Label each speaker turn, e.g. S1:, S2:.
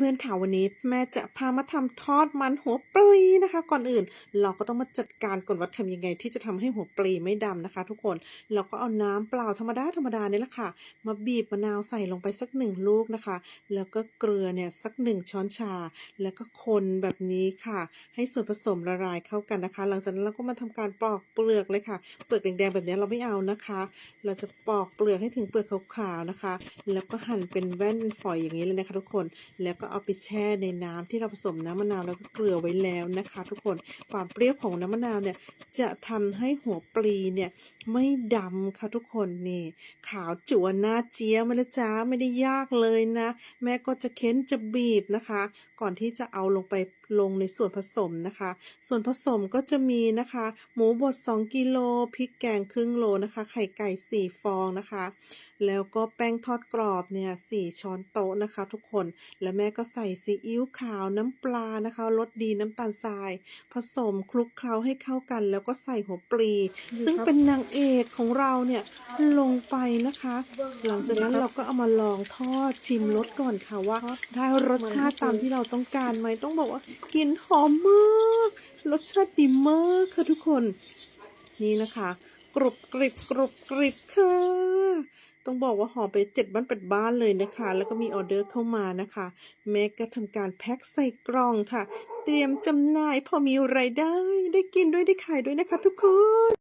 S1: เพื่อนๆค่ะวันนี้แม่จะพามาทำทอดมันหัวปลีนะคะ ก่อนอื่น เราก็ต้องมาจัดการก่อนว่าทำยังไง ที่จะทำให้หัวปลีไม่ดำนะคะ ทุกคนเราก็เอาน้ำเปล่าธรรมดาธรรมดานี่แหละค่ะ มาบีบมะนาวใส่ลงไปสักหนึ่งลูกนะคะ แล้วก็เกลือเนี่ยสักหนึ่งช้อนชา แล้วก็คนแบบนี้ค่ะ ให้ส่วนผสมละลายเข้ากันนะคะ หลังจากนั้นเราก็มาทำการปอกเปลือกเลยค่ะ เปลือกแดงๆแบบนี้เราไม่เอานะคะ เราจะปอกเปลือกให้ถึงเปลือกขาวๆนะคะ แล้วก็หั่นเป็นแว่นฝอยอย่างนี้เลยนะคะ ทุกคนแล้วก็เอาไปแช่ในน้ำที่เราผสมน้ำมะนาวแล้วก็เกลือไว้แล้วนะคะ ทุกคนความเปรี้ยวของน้ำมะนาวเนี่ยจะทำให้หัวปลีเนี่ยไม่ดำค่ะทุกคนนี่ขาวจั่วหน้าเจี๊ยมาแล้วจ้าไม่ได้ยากเลยนะ แม่ก็จะเค้นจะบีบนะคะ ก่อนที่จะเอาลงไป ลงในส่วนผสมนะคะ ส่วนผสมก็จะมีนะคะ หมูบด 2กิโลพริกแกงครึ่งโลนะคะ ไข่ไก่ 4 ฟองนะคะ แล้วก็แป้งทอดกรอบเนี่ย4ช้อนโต๊ะนะคะ ทุกคน แล้วแม่ก็ใส่ซีอิ๊วขาวน้ำปลานะคะรสดีน้ำตาลทราย ผสมคลุกเคล้าให้เข้ากัน แล้วก็ใส่หัวปลี ซึ่งเป็นนางเอกของเราเนี่ยลงไปนะคะ หลังจากนั้นเราก็เอามาลองทอดชิมรสก่อนค่ะว่า ได้รสชาติตามที่เราต้องการไหมต้องบอกว่ากลิ่นหอมมากรสชาติดีมากค่ะทุกคน นี่นะคะกรุบกริบกรุบกริบค่ะ ต้องบอกว่าหอมไปเจ็ดบ้านเป็ดบ้านเลยนะคะ แล้วก็มีออเดอร์เข้ามานะคะ แม่ก็ทำการแพ็คใส่กล่องค่ะ เตรียมจำหน่ายพอมีรายได้ ได้กินด้วยได้ขายด้วยนะคะทุกคน